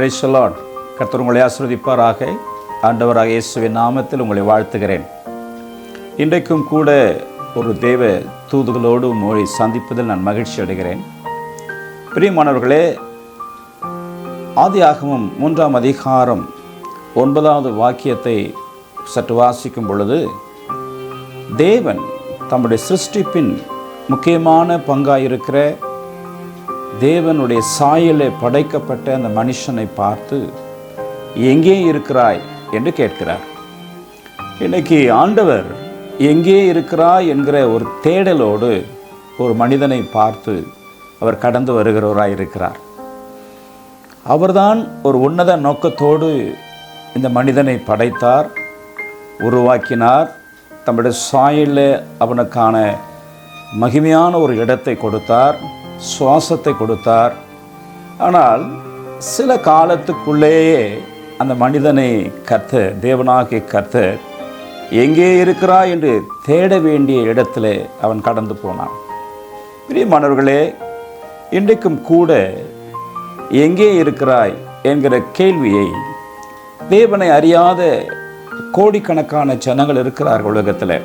ரேஷலாட் கர்த்தர் உங்களை ஆசிர்வதிப்பாராக. ஆண்டவராக இயேசுவின் நாமத்தில் உங்களை வாழ்த்துகிறேன். இன்றைக்கும் கூட ஒரு தேவ தூதுகளோடு மொழி சந்திப்பதில் நான் மகிழ்ச்சி அடைகிறேன். பிரியமானவர்களே ஆகமும் மூன்றாம் அதிகாரம் ஒன்பதாவது வாக்கியத்தை சற்று வாசிக்கும் பொழுது தேவன் தம்முடைய சிருஷ்டிப்பின் முக்கியமான பங்காயிருக்கிற தேவனுடைய சாயலே படைக்கப்பட்ட அந்த மனுஷனை பார்த்து எங்கே இருக்கிறாய்? என்று கேட்கிறார். இன்னைக்கு ஆண்டவர் எங்கே இருக்கிறாய்? என்கிற ஒரு தேடலோடு ஒரு மனிதனை பார்த்து அவர் கடந்து வருகிறவராக இருக்கிறார். அவர்தான் ஒரு உன்னத நோக்கத்தோடு இந்த மனிதனை படைத்தார் உருவாக்கினார் தம்முடைய சாயலில் அவனுக்கான மகிமையான ஒரு இடத்தை கொடுத்தார். சுவாசத்தை கொடுத்தார். ஆனால் சில காலத்துக்குள்ளேயே அந்த மனிதனை கத்த தேவனாகிய கத்த எங்கே இருக்கிறாய் என்று தேட வேண்டிய இடத்துல அவன் கடந்து போனான். பிரியமானவர்களே இன்றைக்கும் கூட எங்கே இருக்கிறாய் என்கிற கேள்வியை தேவனை அறியாத கோடிக்கணக்கான ஜனங்கள் இருக்கிறார்கள் உலகத்தில்.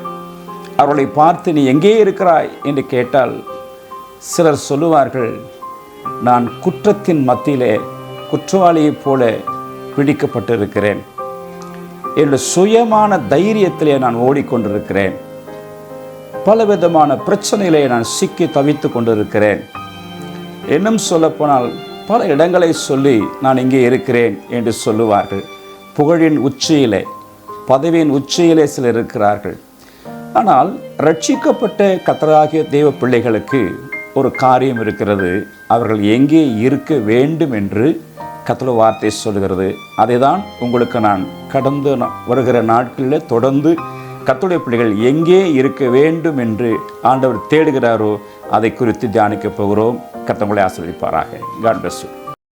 அவர்களை பார்த்து நீ எங்கே இருக்கிறாய்? என்று கேட்டால் சிலர் சொல்லுவார்கள் நான் குற்றத்தின் மத்தியிலே குற்றவாளியைப் போல பிடிக்கப்பட்டிருக்கிறேன். என்னுடைய சுயமான தைரியத்திலே நான் ஓடிக்கொண்டிருக்கிறேன். பலவிதமான பிரச்சனையிலே நான் சிக்கி தவித்து கொண்டிருக்கிறேன். இன்னும் சொல்லப்போனால் பல இடங்களை சொல்லி நான் இங்கே இருக்கிறேன் என்று சொல்லுவார்கள். புகழின் உச்சியிலே பதவியின் உச்சியிலே சிலர் இருக்கிறார்கள். ஆனால் ரட்சிக்கப்பட்ட கத்தராகிய தெய்வ பிள்ளைகளுக்கு ஒரு காரியம் இருக்கிறது. அவர்கள் எங்கே இருக்க வேண்டும் என்று கத்தல வார்த்தை சொல்கிறது அதை தான் உங்களுக்கு நான் கடந்து நா- வருகிற நாட்களில் தொடர்ந்து கத்துடைய பிள்ளைகள் எங்கே இருக்க வேண்டும் என்று ஆண்டவர் தேடுகிறாரோ அதை குறித்து தியானிக்கப் போகிறோம். கத்தங்களை ஆசிரியப்பாராக காட் பிளஸ் யூ